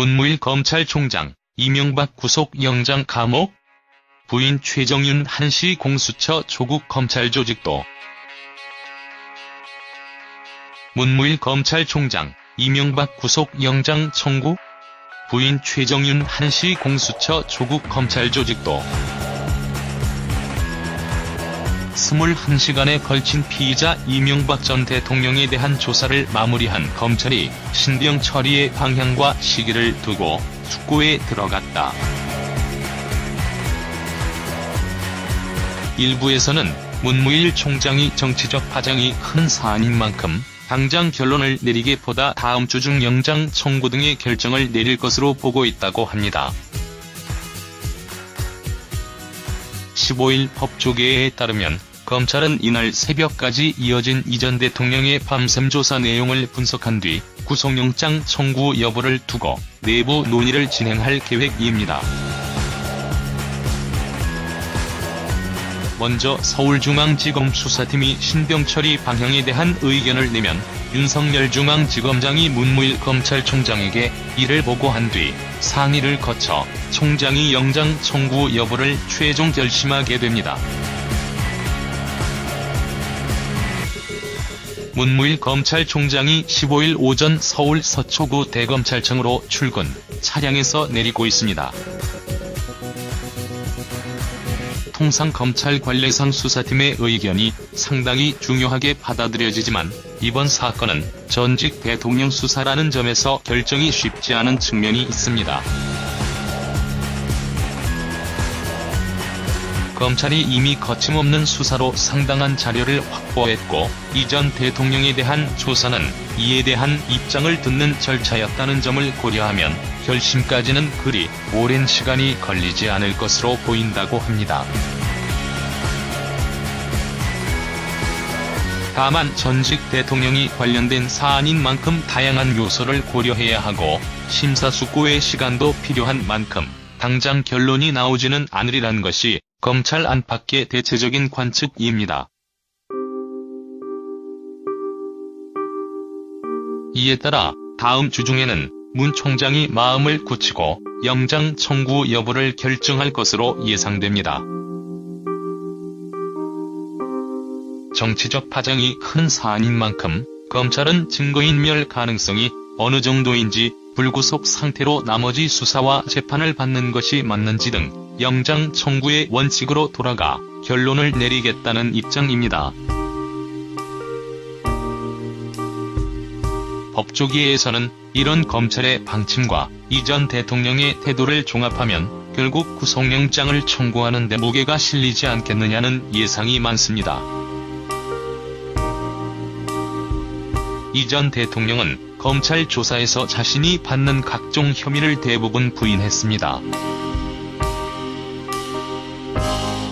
문무일 검찰총장, 이명박 구속영장 감옥? 부인 최정윤 한시 공수처 조국 검찰 조직도 문무일 검찰총장, 이명박 구속영장 청구? 부인 최정윤 한시 공수처 조국 검찰 조직도 21시간에 걸친 피의자 이명박 전 대통령에 대한 조사를 마무리한 검찰이 신병 처리의 방향과 시기를 두고 숙고에 들어갔다. 일부에서는 문무일 총장이 정치적 파장이 큰 사안인 만큼 당장 결론을 내리기보다 다음 주 중 영장 청구 등의 결정을 내릴 것으로 보고 있다고 합니다. 15일 법조계에 따르면 검찰은 이날 새벽까지 이어진 이전 대통령의 밤샘 조사 내용을 분석한 뒤 구속영장 청구 여부를 두고 내부 논의를 진행할 계획입니다. 먼저 서울중앙지검 수사팀이 신병 처리 방향에 대한 의견을 내면 윤석열 중앙지검장이 문무일 검찰총장에게 이를 보고한 뒤 상의를 거쳐 총장이 영장 청구 여부를 최종 결심하게 됩니다. 문무일 검찰총장이 15일 오전 서울 서초구 대검찰청으로 출근, 차량에서 내리고 있습니다. 통상 검찰 관례상 수사팀의 의견이 상당히 중요하게 받아들여지지만 이번 사건은 전직 대통령 수사라는 점에서 결정이 쉽지 않은 측면이 있습니다. 검찰이 이미 거침없는 수사로 상당한 자료를 확보했고 이전 대통령에 대한 조사는 이에 대한 입장을 듣는 절차였다는 점을 고려하면 결심까지는 그리 오랜 시간이 걸리지 않을 것으로 보인다고 합니다. 다만 전직 대통령이 관련된 사안인 만큼 다양한 요소를 고려해야 하고 심사숙고의 시간도 필요한 만큼 당장 결론이 나오지는 않으리란 것이 검찰 안팎의 대체적인 관측입니다. 이에 따라 다음 주 중에는 문 총장이 마음을 굳히고 영장 청구 여부를 결정할 것으로 예상됩니다. 정치적 파장이 큰 사안인 만큼 검찰은 증거인멸 가능성이 어느 정도인지 불구속 상태로 나머지 수사와 재판을 받는 것이 맞는지 등 영장 청구의 원칙으로 돌아가 결론을 내리겠다는 입장입니다. 법조계에서는 이런 검찰의 방침과 이전 대통령의 태도를 종합하면 결국 구속영장을 청구하는 데 무게가 실리지 않겠느냐는 예상이 많습니다. 이전 대통령은 검찰 조사에서 자신이 받는 각종 혐의를 대부분 부인했습니다.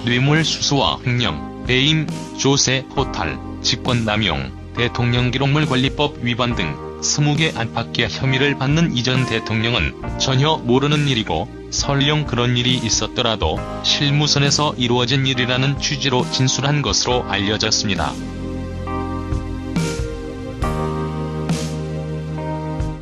뇌물수수와 횡령, 배임, 조세, 호탈, 직권남용, 대통령기록물 관리법 위반 등 20개 안팎의 혐의를 받는 이전 대통령은 전혀 모르는 일이고 설령 그런 일이 있었더라도 실무선에서 이루어진 일이라는 취지로 진술한 것으로 알려졌습니다.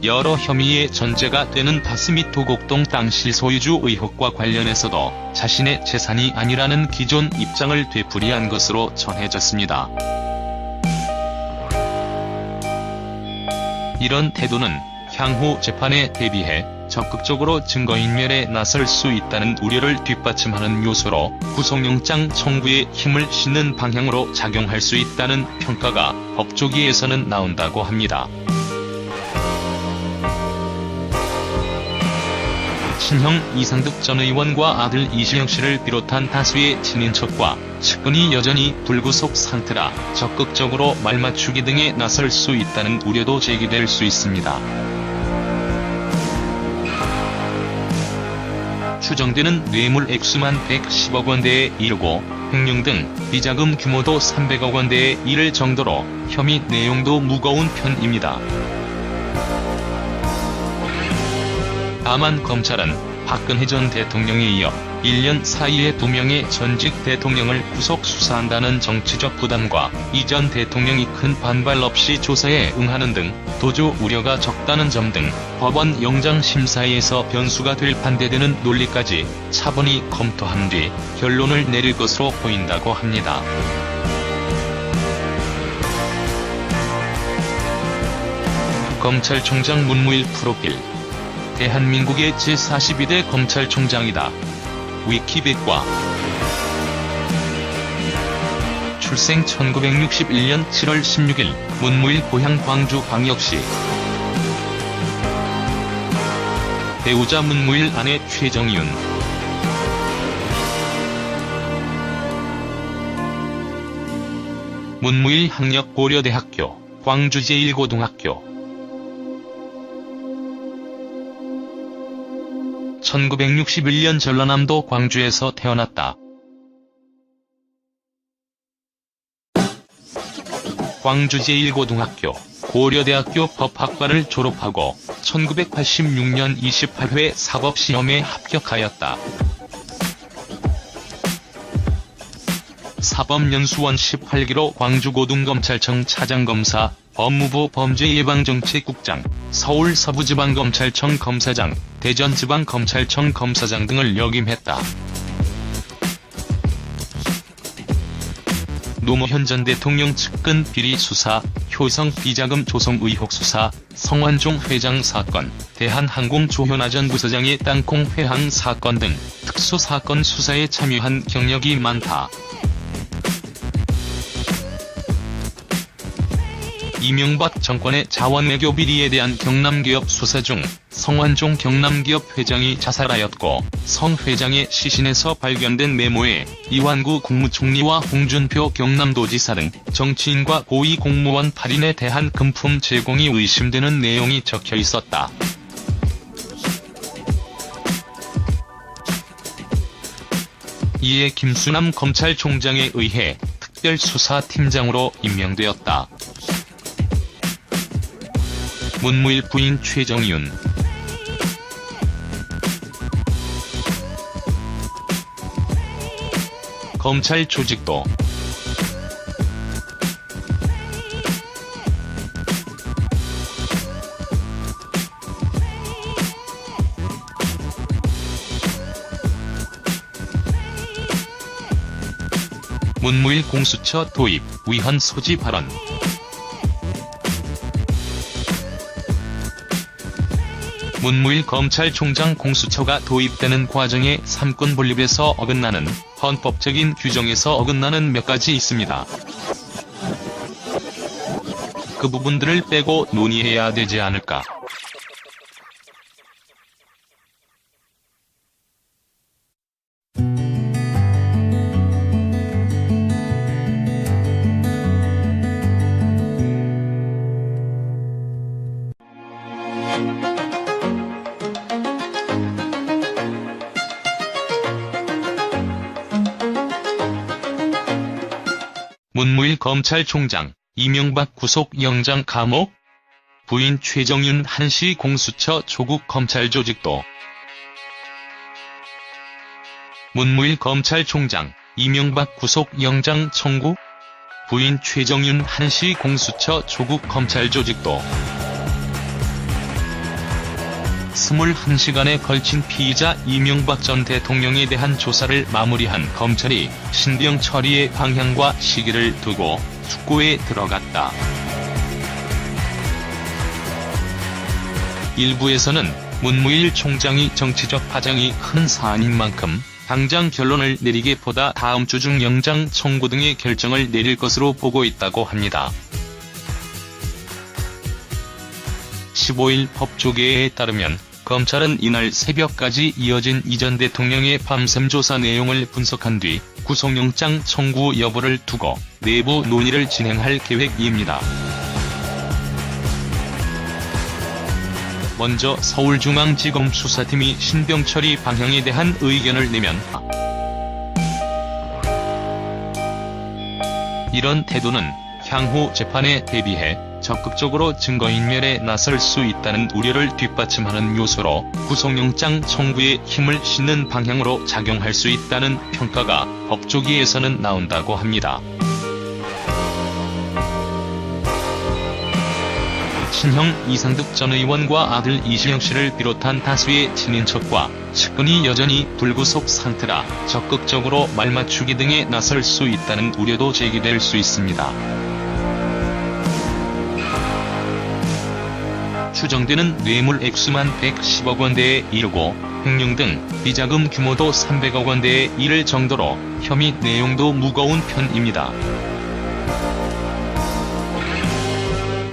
여러 혐의의 전제가 되는 다스미 도곡동 땅 실소유주 의혹과 관련해서도 자신의 재산이 아니라는 기존 입장을 되풀이한 것으로 전해졌습니다. 이런 태도는 향후 재판에 대비해 적극적으로 증거인멸에 나설 수 있다는 우려를 뒷받침하는 요소로 구속영장 청구에 힘을 싣는 방향으로 작용할 수 있다는 평가가 법조계에서는 나온다고 합니다. 친형 이상득 전 의원과 아들 이시영 씨를 비롯한 다수의 친인척과 측근이 여전히 불구속 상태라 적극적으로 말맞추기 등에 나설 수 있다는 우려도 제기될 수 있습니다. 추정되는 뇌물 액수만 110억 원대에 이르고 횡령 등 비자금 규모도 300억 원대에 이를 정도로 혐의 내용도 무거운 편입니다. 다만 검찰은 박근혜 전 대통령에 이어 1년 사이에 두 명의 전직 대통령을 구속 수사한다는 정치적 부담과 이 전 대통령이 큰 반발 없이 조사에 응하는 등 도주 우려가 적다는 점 등 법원 영장 심사에서 변수가 될 반대되는 논리까지 차분히 검토한 뒤 결론을 내릴 것으로 보인다고 합니다. 검찰총장 문무일 프로필 대한민국의 제42대 검찰총장이다. 위키백과 출생 1961년 7월 16일 문무일 고향 광주 광역시. 배우자 문무일 아내 최정윤. 문무일 학력 고려대학교 광주 제1고등학교 1961년 전라남도 광주에서 태어났다. 광주 제1고등학교, 고려대학교 법학과를 졸업하고 1986년 28회 사법시험에 합격하였다. 사법연수원 18기로 광주고등검찰청 차장검사, 법무부 범죄예방정책국장, 서울 서부지방검찰청 검사장, 대전지방검찰청 검사장 등을 역임했다. 노무현 전 대통령 측근 비리 수사, 효성 비자금 조성 의혹 수사, 성완종 회장 사건, 대한항공 조현아 전 부서장의 땅콩 회항 사건 등 특수 사건 수사에 참여한 경력이 많다. 이명박 정권의 자원외교 비리에 대한 경남기업 수사 중 성완종 경남기업 회장이 자살하였고 성 회장의 시신에서 발견된 메모에 이완구 국무총리와 홍준표 경남도지사 등 정치인과 고위공무원 8인에 대한 금품 제공이 의심되는 내용이 적혀 있었다. 이에 김수남 검찰총장에 의해 특별수사팀장으로 임명되었다. 문무일 부인 최정윤. 검찰 조직도. 문무일 공수처 도입 위헌 소지 발언 문무일 검찰총장 공수처가 도입되는 과정에 삼권 분립에서 어긋나는 헌법적인 규정에서 어긋나는 몇 가지 있습니다. 그 부분들을 빼고 논의해야 되지 않을까. 문무일 검찰총장, 이명박 구속영장 감옥, 부인 최정윤 한시 공수처 조국 검찰 조직도? 문무일 검찰총장, 이명박 구속영장 청구, 부인 최정윤 한시 공수처 조국 검찰 조직도 21시간에 걸친 피의자 이명박 전 대통령에 대한 조사를 마무리한 검찰이 신병 처리의 방향과 시기를 두고 숙고에 들어갔다. 일부에서는 문무일 총장이 정치적 파장이 큰 사안인 만큼 당장 결론을 내리기보다 다음 주 중 영장 청구 등의 결정을 내릴 것으로 보고 있다고 합니다. 15일 법조계에 따르면 검찰은 이날 새벽까지 이어진 이전 대통령의 밤샘 조사 내용을 분석한 뒤 구속영장 청구 여부를 두고 내부 논의를 진행할 계획입니다. 먼저 서울중앙지검 수사팀이 신병 처리 방향에 대한 의견을 내면 이런 태도는 향후 재판에 대비해 적극적으로 증거인멸에 나설 수 있다는 우려를 뒷받침하는 요소로 구속영장 청구에 힘을 싣는 방향으로 작용할 수 있다는 평가가 법조기에서는 나온다고 합니다. 친형 이상득 전 의원과 아들 이시영 씨를 비롯한 다수의 친인척과 측근이 여전히 불구속 상태라 적극적으로 말맞추기 등에 나설 수 있다는 우려도 제기될 수 있습니다. 추정되는 뇌물 액수만 110억 원대에 이르고 횡령 등 비자금 규모도 300억 원대에 이를 정도로 혐의 내용도 무거운 편입니다.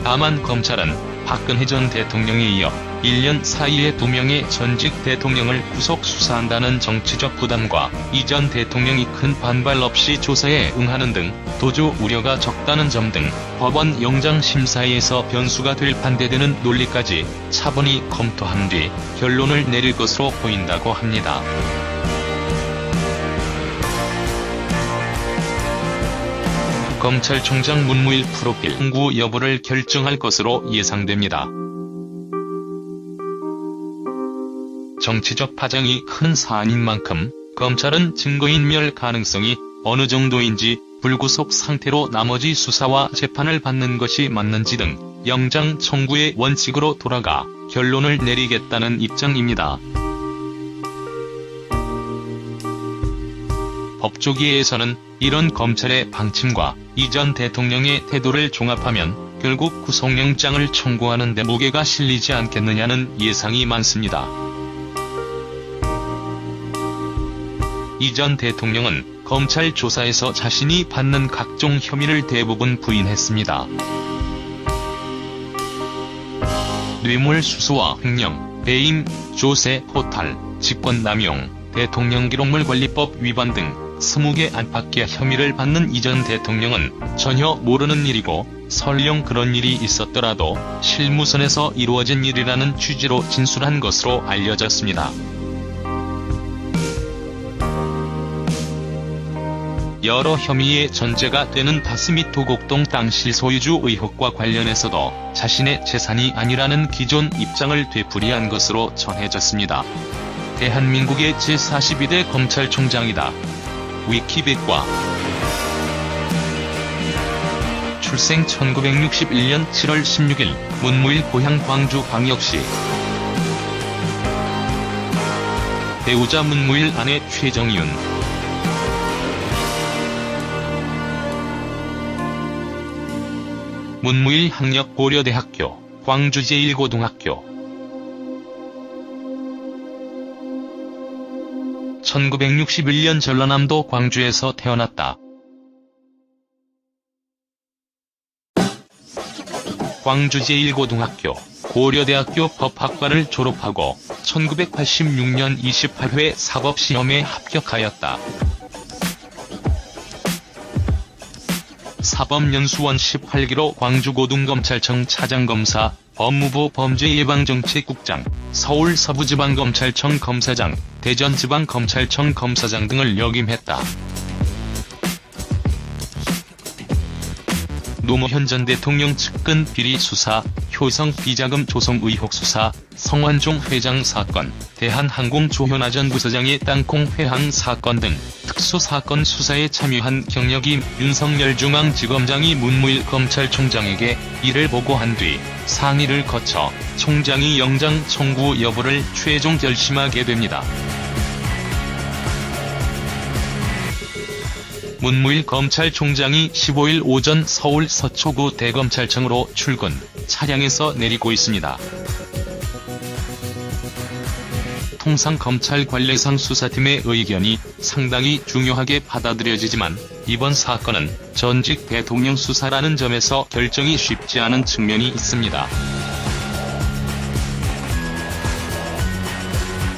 다만 검찰은 박근혜 전 대통령에 이어 1년 사이에 두 명의 전직 대통령을 구속 수사한다는 정치적 부담과 이 전 대통령이 큰 반발 없이 조사에 응하는 등 도주 우려가 적다는 점 등 법원 영장심사에서 변수가 될 반대되는 논리까지 차분히 검토한 뒤 결론을 내릴 것으로 보인다고 합니다. 검찰총장 문무일 프로필 공구 여부를 결정할 것으로 예상됩니다. 정치적 파장이 큰 사안인 만큼 검찰은 증거인멸 가능성이 어느 정도인지 불구속 상태로 나머지 수사와 재판을 받는 것이 맞는지 등 영장 청구의 원칙으로 돌아가 결론을 내리겠다는 입장입니다. 법조기에서는 이런 검찰의 방침과 이전 대통령의 태도를 종합하면 결국 구속영장을 청구하는 데 무게가 실리지 않겠느냐는 예상이 많습니다. 이 전 대통령은 검찰 조사에서 자신이 받는 각종 혐의를 대부분 부인했습니다. 뇌물 수수와 횡령, 배임, 조세, 포탈, 직권남용, 대통령 기록물 관리법 위반 등 20개 안팎의 혐의를 받는 이전 대통령은 전혀 모르는 일이고 설령 그런 일이 있었더라도 실무선에서 이루어진 일이라는 취지로 진술한 것으로 알려졌습니다. 여러 혐의의 전제가 되는 다스미 도곡동 땅 실소유주 의혹과 관련해서도 자신의 재산이 아니라는 기존 입장을 되풀이한 것으로 전해졌습니다. 대한민국의 제42대 검찰총장이다. 위키백과 출생 1961년 7월 16일 문무일 고향 광주 광역시 배우자 문무일 아내 최정윤 문무일 학력 고려대학교 광주 제1고등학교 1961년 전라남도 광주에서 태어났다. 광주 제1고등학교, 고려대학교 법학과를 졸업하고 1986년 28회 사법시험에 합격하였다. 사법연수원 18기로 광주고등검찰청 차장검사, 법무부 범죄예방정책국장, 서울 서부지방검찰청 검사장, 대전지방검찰청 검사장 등을 역임했다. 노무현 전 대통령 측근 비리 수사, 효성 비자금 조성 의혹 수사, 성완종 회장 사건, 대한항공 조현아 전 부서장의 땅콩 회항 사건 등 특수사건 수사에 참여한 경력이 윤석열 중앙지검장이 문무일 검찰총장에게 이를 보고한 뒤 상의를 거쳐 총장이 영장 청구 여부를 최종 결심하게 됩니다. 문무일 검찰총장이 15일 오전 서울 서초구 대검찰청으로 출근, 차량에서 내리고 있습니다. 통상 검찰 관례상 수사팀의 의견이 상당히 중요하게 받아들여지지만 이번 사건은 전직 대통령 수사라는 점에서 결정이 쉽지 않은 측면이 있습니다.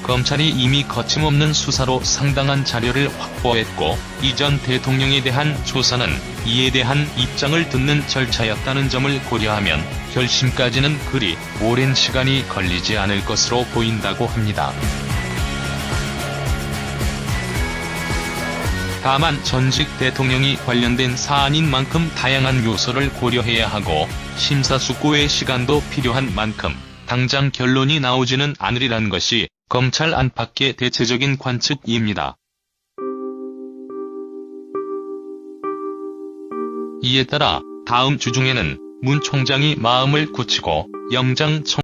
검찰이 이미 거침없는 수사로 상당한 자료를 확보했고 이전 대통령에 대한 조사는 이에 대한 입장을 듣는 절차였다는 점을 고려하면 결심까지는 그리 오랜 시간이 걸리지 않을 것으로 보인다고 합니다. 다만 전직 대통령이 관련된 사안인 만큼 다양한 요소를 고려해야 하고 심사숙고의 시간도 필요한 만큼 당장 결론이 나오지는 않으리란 것이 검찰 안팎의 대체적인 관측입니다. 이에 따라 다음 주 중에는 문 총장이 마음을 굳히고 영장 청